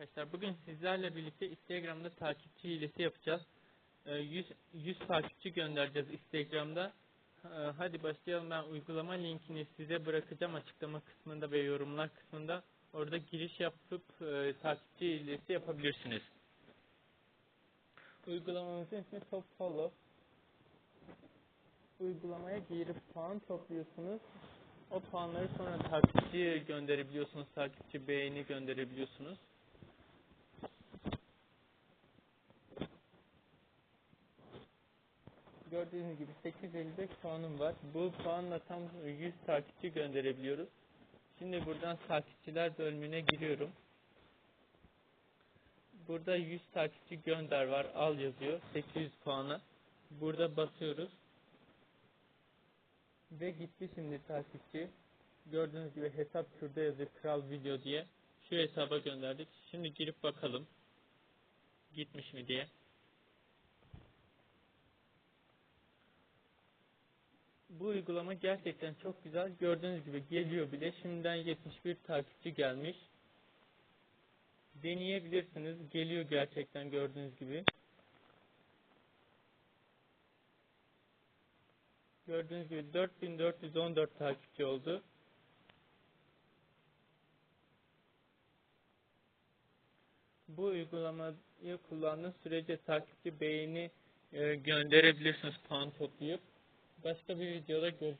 Arkadaşlar bugün sizlerle birlikte Instagram'da takipçi hilesi yapacağız. Ee, 100, 100 takipçi göndereceğiz Instagram'da. Ee, Hadi başlayalım. Ben uygulama linkini size bırakacağım açıklama kısmında ve yorumlar kısmında. Orada giriş yapıp e, takipçi hilesi yapabilirsiniz. Uygulamamızın ismi Top Follow. Uygulamaya girip puan topluyorsunuz. O puanları sonra takipçiye gönderebiliyorsunuz. Takipçi beğeni gönderebiliyorsunuz. Gördüğünüz gibi 855 puanım var. Bu puanla tam 100 takipçi gönderebiliyoruz. Şimdi buradan takipçiler bölümüne giriyorum. Burada 100 takipçi gönder var. Al yazıyor. 800 puanı. Burada basıyoruz. Ve gitti şimdi takipçi. Gördüğünüz gibi hesap şurada yazıyor. Kral video diye. Şu hesaba gönderdik. Şimdi girip bakalım. Gitmiş mi diye. Bu uygulama gerçekten çok güzel. Gördüğünüz gibi geliyor bile. Şimdiden 71 takipçi gelmiş. Deneyebilirsiniz. Geliyor gerçekten gördüğünüz gibi. Gördüğünüz gibi 4414 takipçi oldu. Bu uygulamayı kullandığınız sürece takipçi beğeni e, gönderebilirsiniz puan toplayıp. Başka bir videoda görüşürüz.